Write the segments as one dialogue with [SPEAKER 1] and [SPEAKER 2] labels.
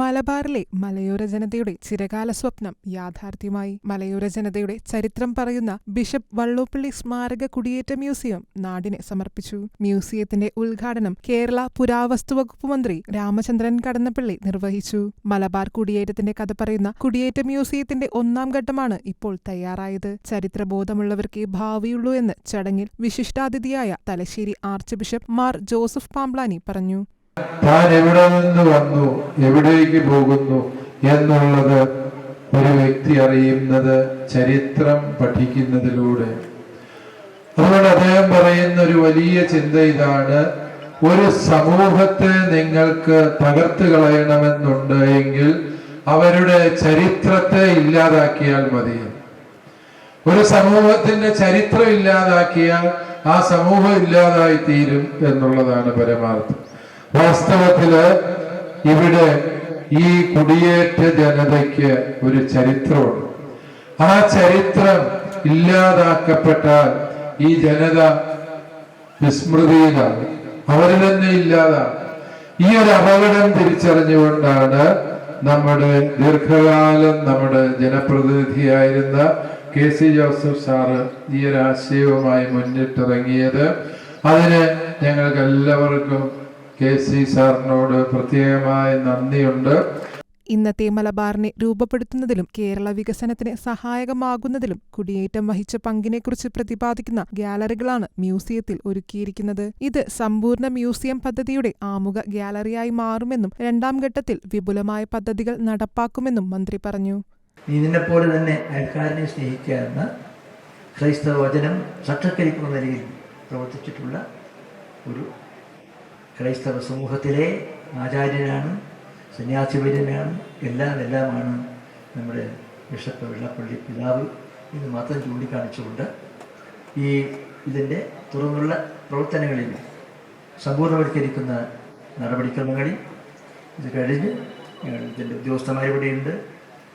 [SPEAKER 1] മലബാറിലെ മലയോര ജനതയുടെ ചിരകാല സ്വപ്നം യാഥാർത്ഥ്യമായി മലയോര ജനതയുടെ ചരിത്രം പറയുന്ന ബിഷപ്പ് വള്ളോപ്പള്ളി സ്മാരക കുടിയേറ്റ മ്യൂസിയം നാടിനെ സമർപ്പിച്ചു. മ്യൂസിയത്തിന്റെ ഉദ്ഘാടനം കേരള പുരാവസ്തു വകുപ്പ് മന്ത്രി രാമചന്ദ്രൻ കടന്നപ്പള്ളി നിർവഹിച്ചു. മലബാർ കുടിയേറ്റത്തിന്റെ കഥ പറയുന്ന കുടിയേറ്റ മ്യൂസിയത്തിന്റെ ഒന്നാം ഘട്ടമാണ് ഇപ്പോൾ തയ്യാറായത്. ചരിത്രബോധമുള്ളവർക്കേ ഭാവിയുള്ളൂ എന്ന് ചടങ്ങിൽ വിശിഷ്ടാതിഥിയായ Thalassery archbishop Mar Joseph Pamplany പറഞ്ഞു.
[SPEAKER 2] താൻ എവിടെ നിന്ന് വന്നു? എവിടേക്ക് പോകുന്നു? എന്നുള്ളത് ഒരു വ്യക്തി അറിയുന്നത് ചരിത്രം പഠിക്കുന്നതിലൂടെ. അതുകൊണ്ട് അദ്ദേഹം പറയുന്ന ഒരു വലിയ ചിന്ത ഇതാണ്. ഒരു സമൂഹത്തെ നിങ്ങൾക്ക് തകർത്ത് കളയണമെന്നുണ്ട് എങ്കിൽ അവരുടെ ചരിത്രത്തെ ഇല്ലാതാക്കിയാൽ മതി. ഒരു സമൂഹത്തിന്റെ ചരിത്രം ഇല്ലാതാക്കിയാൽ ആ സമൂഹം ഇല്ലാതായി തീരും എന്നുള്ളതാണ് പരമാർത്ഥം. വാസ്തവത്തിൽ ഇവിടെ ഈ കുടിയേറ്റ ജനതയ്ക്ക് ഒരു ചരിത്രമുണ്ട്. ആ ചരിത്രം ഇല്ലാതാക്കപ്പെട്ടാൽ ഈ ജനത വിസ്മൃതിയിലാണ്. അവർ തന്നെ ഇല്ലാതാണ്. ഈ ഒരു അപകടം തിരിച്ചറിഞ്ഞുകൊണ്ടാണ് നമ്മുടെ ദീർഘകാലം നമ്മുടെ ജനപ്രതിനിധിയായിരുന്ന കെ സി ജോസഫ് സാറ് ഈ ഒരു ആശയവുമായി മുന്നിട്ടിറങ്ങിയത്. അതിന് ഞങ്ങൾക്ക് എല്ലാവർക്കും കെ സി സാറിനോട് പ്രത്യേകമായി നന്ദിയുണ്ട്.
[SPEAKER 1] ഇന്നത്തെ മലബാറിനെ രൂപപ്പെടുത്തുന്നതിലും കേരള വികസനത്തിന് സഹായകമാകുന്നതിലും കുടിയേറ്റം വഹിച്ച പങ്കിനെക്കുറിച്ച് പ്രതിപാദിക്കുന്ന ഗ്യാലറികളാണ് മ്യൂസിയത്തിൽ ഒരുക്കിയിരിക്കുന്നത്. ഇത് സമ്പൂർണ മ്യൂസിയം പദ്ധതിയുടെ ആമുഖ ഗ്യാലറിയായി മാറുമെന്നും രണ്ടാം ഘട്ടത്തിൽ വിപുലമായ പദ്ധതികൾ നടപ്പാക്കുമെന്നും മന്ത്രി പറഞ്ഞു.
[SPEAKER 3] ഇതിനെപ്പോലെ തന്നെ അയൽക്കാരനെ സ്നേഹിക്കാവുന്ന ക്രൈസ്തവ വചനം സട്ടക്കരിക്കുന്ന നിലയിൽ പ്രവർത്തിച്ചിട്ടുള്ള ഒരു ക്രൈസ്തവ സമൂഹത്തിലെ ആചാര്യനാണ് സന്യാസിവര്യനാണ് എല്ലാം എല്ലാമാണ് നമ്മുടെ ബിഷപ്പ് വെള്ളപ്പള്ളി പിതാവ് എന്ന് മാത്രം ചൂണ്ടിക്കാണിച്ചുകൊണ്ട് ഈ ഇതിന്റെ തുറന്നുള്ള പ്രവർത്തനങ്ങളിൽ സമ്പൂർണവൽക്കരിക്കുന്ന നടപടിക്രമങ്ങളിൽ ഇത് കഴിഞ്ഞ് ഞങ്ങൾ ഇതിന്റെ ഉദ്യോഗസ്ഥന്മാരിവിടെയുണ്ട്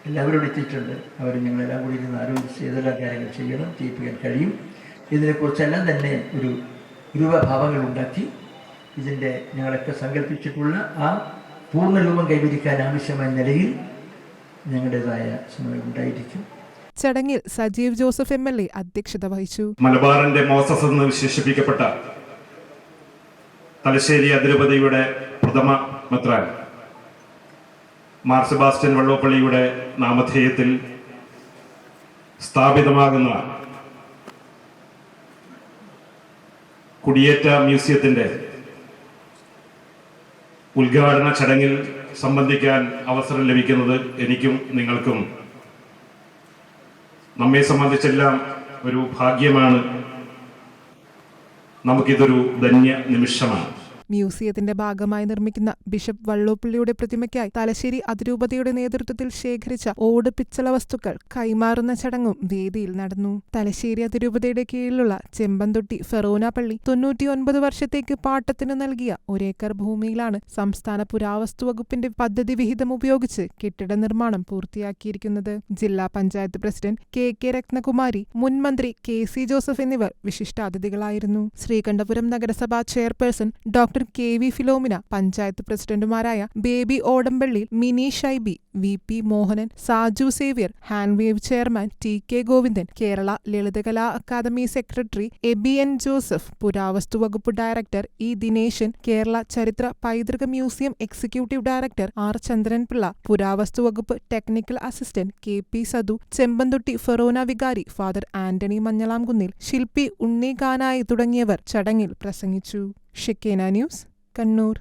[SPEAKER 3] എല്ലാവരും ഇവിടെ എത്തിയിട്ടുണ്ട്. അവർ ഞങ്ങളെല്ലാം കൂടി ഇരുന്ന് ആലോചിച്ച് ഏതെല്ലാം കാര്യങ്ങൾ ചെയ്യണം ചെയ്യിപ്പിക്കാൻ കഴിയും. ഇതിനെക്കുറിച്ചെല്ലാം തന്നെ ഒരു രൂപഭാവങ്ങൾ ഉണ്ടാക്കി ഇതിന്റെ ഞങ്ങളൊക്കെ സങ്കല്പിച്ചിട്ടുള്ള ആ പൂർണരൂപം കൈവരിക്കാൻ ആവശ്യമായ നിലയിൽ ഞങ്ങളുടേതായ സമയം ഉണ്ടായിരിക്കും.
[SPEAKER 1] ചടങ്ങിൽ Sajeev Joseph M L A അധ്യക്ഷത വഹിച്ചു.
[SPEAKER 4] മലബാറിന്റെ മോസസ് എന്ന് വിശേഷിപ്പിക്കപ്പെട്ട തലശ്ശേരി അതിരൂപതയുടെ പ്രഥമ മെത്രാൻ മാർ സെബാസ്റ്റ്യൻ വള്ളോപ്പള്ളിയുടെ നാമധേയത്തിൽ സ്ഥാപിതമാകുന്ന കുടിയേറ്റ മ്യൂസിയത്തിന്റെ ഉദ്ഘാടന ചടങ്ങിൽ സംബന്ധിക്കാൻ അവസരം ലഭിക്കുന്നത് എനിക്കും നിങ്ങൾക്കും. നമ്മെ സംബന്ധിച്ചെല്ലാം ഒരു ഭാഗ്യമാണ്. നമുക്കിതൊരു ധന്യ നിമിഷമാണ്.
[SPEAKER 1] മ്യൂസിയത്തിന്റെ ഭാഗമായി നിർമ്മിക്കുന്ന ബിഷപ്പ് വള്ളോപ്പള്ളിയുടെ പ്രതിമയ്ക്കായി തലശ്ശേരി അതിരൂപതയുടെ നേതൃത്വത്തിൽ ശേഖരിച്ച ഓട് പിച്ചള വസ്തുക്കൾ കൈമാറുന്ന ചടങ്ങും വേദിയിൽ നടന്നു. തലശ്ശേരി അതിരൂപതയുടെ കീഴിലുള്ള ചെമ്പന്തൊട്ടി ഫെറോന പള്ളി തൊണ്ണൂറ്റിയൊൻപത് വർഷത്തേക്ക് പാട്ടത്തിന് നൽകിയ ഒരേക്കർ ഭൂമിയിലാണ് സംസ്ഥാന പുരാവസ്തു വകുപ്പിന്റെ പദ്ധതി വിഹിതം ഉപയോഗിച്ച് കെട്ടിട നിർമ്മാണം പൂർത്തിയാക്കിയിരിക്കുന്നത്. ജില്ലാ panchayat president K K Ratnakumari മുൻമന്ത്രി കെ സി ജോസഫ് എന്നിവർ വിശിഷ്ടാതിഥികളായിരുന്നു. ശ്രീകണ്ഠപുരം നഗരസഭാ chairperson doctor K V Philomina panchayat പ്രസിഡന്റുമാരായ Baby Odampally Mini Shaibi V P Mohanan Saju Xavier Hanveev chairman T K Govindan Kerala Lalithakala academy secretary Aby N Joseph പുരാവസ്തു വകുപ്പ് director E Dineshan Kerala ചരിത്ര പൈതൃക museum executive director R Chandran Pillai പുരാവസ്തു വകുപ്പ് technical assistant K P Sadu Chempanthotty forane വികാരി father Antony മഞ്ഞളാംകുന്നിൽ ശില്പി ഉണ്ണി കാനായി തുടങ്ങിയവർ ചടങ്ങിൽ പ്രസംഗിച്ചു. ഷിക്കേന ന്യൂസ് കണ്ണൂർ